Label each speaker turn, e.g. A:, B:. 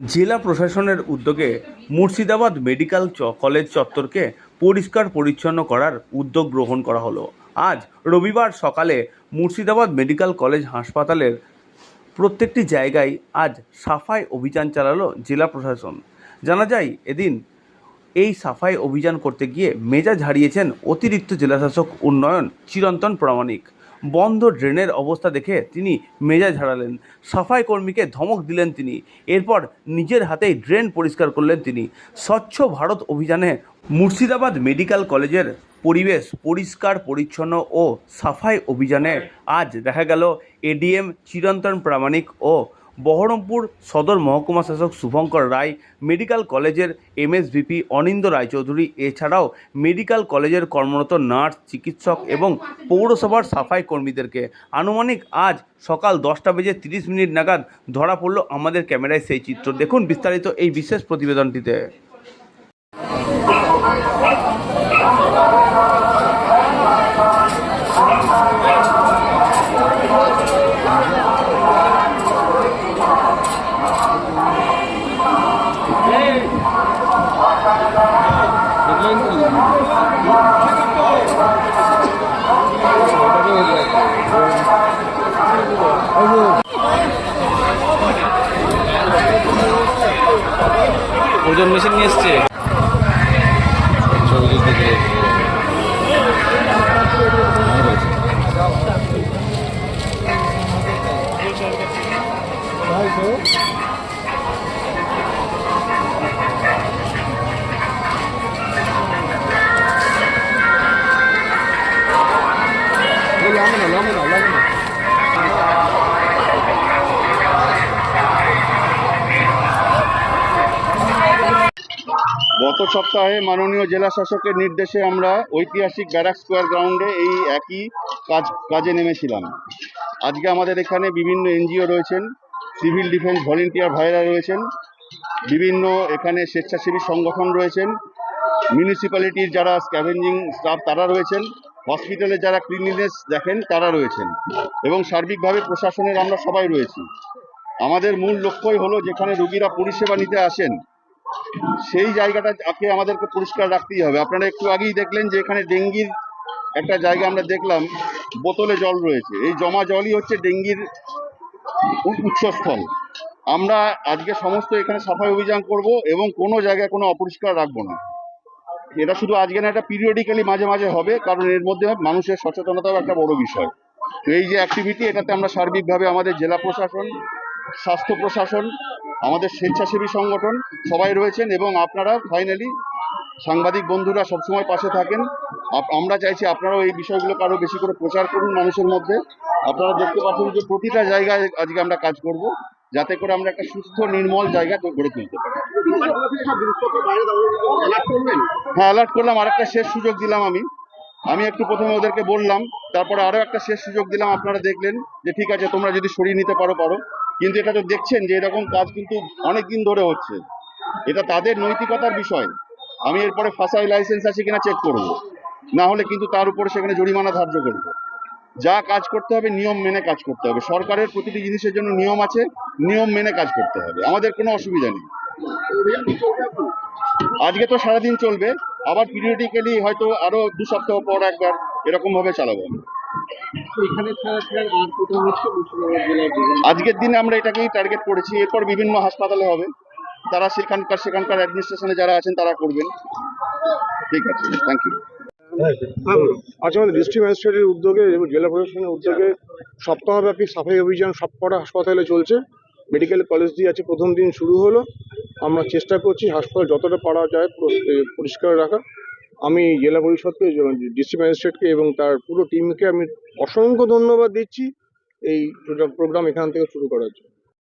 A: জেলা প্রশাসনের উদ্যোগে মুর্শিদাবাদ মেডিকেল কলেজ চত্বরকে পরিষ্কার পরিচ্ছন্ন করার উদ্যোগ গ্রহণ করা হলো। আজ রবিবার সকালে মুর্শিদাবাদ মেডিকেল কলেজ হাসপাতালের প্রত্যেকটি জায়গায় আজ সাফাই অভিযান চালালো জেলা প্রশাসন। জানা যায়, এদিন এই সাফাই অভিযান করতে গিয়ে মেজাজ হারিয়েছেন অতিরিক্ত জেলাশাসক উন্নয়ন চিরন্তন প্রামাণিক। বন্ধ ড্রেনের অবস্থা দেখে তিনি মেজাজ হারালেন। সাফাই কর্মীকে ধমক দিলেন তিনি। এরপর নিজের হাতেই ড্রেন পরিষ্কার করলেন তিনি। স্বচ্ছ ভারত অভিযানে মুর্শিদাবাদ মেডিকেল কলেজের পরিবেশ পরিষ্কার, পরিচ্ছন্ন ও সাফাই অভিযানে আজ দেখা গেল এডিএম চিরন্তন প্রামাণিক ও বহরমপুর সদর মহকুমা শাসক শুভঙ্কর রায়, মেডিকেল কলেজের এমএসভিপি অনিন্দ রায়চৌধুরী, এছাড়াও মেডিকেল কলেজের কর্মরত নার্স, চিকিৎসক এবং পৌরসভার সাফাই কর্মীদেরকে। আনুমানিক আজ সকাল দশটা বেজে তিরিশ মিনিট নাগাদ ধরা পড়ল আমাদের ক্যামেরায় সেই চিত্র। দেখুন বিস্তারিত এই বিশেষ প্রতিবেদনটিতে।
B: ওজন মেশিন নিয়ে এসছে ছবি তুলতে
C: গত সপ্তাহে মাননীয় জেলা শাসকের নির্দেশে আমরা ঐতিহাসিক ব্যারাক স্কোয়ার গ্রাউন্ডে এই একই কাজ, কাজে নেমেছিলাম। আজকে আমাদের এখানে বিভিন্ন এনজিও রয়েছেন, সিভিল ডিফেন্স ভলেন্টিয়ার ভাইরা রয়েছেন, বিভিন্ন এখানে স্বেচ্ছাসেবী সংগঠন রয়েছেন, মিউনিসিপ্যালিটির যারা স্ক্যাভেঞ্জিং স্টাফ তারা রয়েছেন, হসপিটালে যারা ক্লিনিনেস দেখেন তারা রয়েছেন এবং সার্বিকভাবে প্রশাসনের আমরা সবাই রয়েছি। আমাদের মূল লক্ষ্যই হলো যেখানে রোগীরা পরিষেবা নিতে আসেন সেই জায়গাটাকে আমাদেরকে পরিষ্কার রাখতেই হবে। আপনারা একটু আগেই দেখলেন যে এখানে ডেঙ্গির একটা জায়গা আমরা দেখলাম, বোতলে জল রয়েছে। এই জমা জলই হচ্ছে ডেঙ্গির উৎসস্থল। আমরা আজকে সমস্ত এখানে সাফাই অভিযান করব এবং কোনো জায়গায় কোনো অপরিষ্কার রাখব না। এটা শুধু আজকে না, এটা পিরিয়ডিক্যালি মাঝে মাঝে হবে, কারণ এর মধ্যে মানুষের সচেতনতাও একটা বড় বিষয়। তো এই যে অ্যাক্টিভিটি এটাতে আমরা সার্বিকভাবে আমাদের জেলা প্রশাসন স্বাস্থ্য প্রশাসন, আমাদের স্বেচ্ছাসেবী সংগঠন সবাই রয়েছেন এবং আপনারা ফাইনালি সাংবাদিক বন্ধুরা সবসময় পাশে থাকেন। আমরা চাইছি আপনারাও এই বিষয়গুলোকে আরও বেশি করে প্রচার করুন মানুষের মধ্যে। আপনারা দেখতে পাচ্ছেন যে প্রতিটা জায়গায় আজকে আমরা কাজ করব, যাতে করে আমরা একটা সুস্থ, নির্মল জায়গা গড়ে তুলতে পারি। হ্যাঁ অ্যালার্ট করলাম, আরেকটা শেষ সুযোগ দিলাম আমি। আমি একটু প্রথমে ওদেরকে বললাম, তারপরে আরও একটা শেষ সুযোগ দিলাম, আপনারা দেখলেন যে ঠিক আছে, তোমরা যদি সরিয়ে নিতে পারো পারো। কিন্তু এটা তো দেখছেন যে এরকম কাজ কিন্তু অনেক দিন ধরে হচ্ছে। এটা তাদের নৈতিকতার বিষয়। আমি এরপরে ফাঁসাই লাইসেন্স আছে কিনা চেক করব। না হলে কিন্তু তার উপরে সেখানে জরিমানা ধার্য করব। যা কাজ করতে হবে, নিয়ম মেনে কাজ করতে হবে। সরকারের প্রতিটি জিনিসের জন্য নিয়ম আছে, নিয়ম মেনে কাজ করতে হবে। আমাদের কোনো অসুবিধা নেই। আজকে তো সারাদিন চলবে। আবার পিরিয়ডিক্যালি হয়তো আরও দু সপ্তাহ পর একবার এরকম ভাবে চালাবো আমরা। আজকের দিনে আমরা এটাকেই টার্গেট করেছি। এরপর বিভিন্ন হাসপাতালে হবে। তারা সেখানকার সেখানকার অ্যাডমিনিস্ট্রেশনে যারা আছেন তারা করবেন। ঠিক আছে থ্যাংক ইউ
D: আজ আমাদের ডিস্ট্রিক্ট ম্যাজিস্ট্রেটের উদ্যোগে এবং জেলা প্রশাসনের উদ্যোগে সপ্তাহব্যাপী সাফাই অভিযান সবকটা হাসপাতালে চলছে। মেডিকেল কলেজ দিয়ে আছে প্রথম দিন শুরু হলো। আমরা চেষ্টা করছি হাসপাতাল যতটা পারা যায় পরিষ্কার রাখা আমি জেলা পরিষদকে, ডিস্ট্রিক্ট ম্যাজিস্ট্রেটকে এবং তার পুরো টিমকে আমি অসংখ্য ধন্যবাদ দিচ্ছি এই প্রোগ্রাম এখান থেকে শুরু করার জন্য।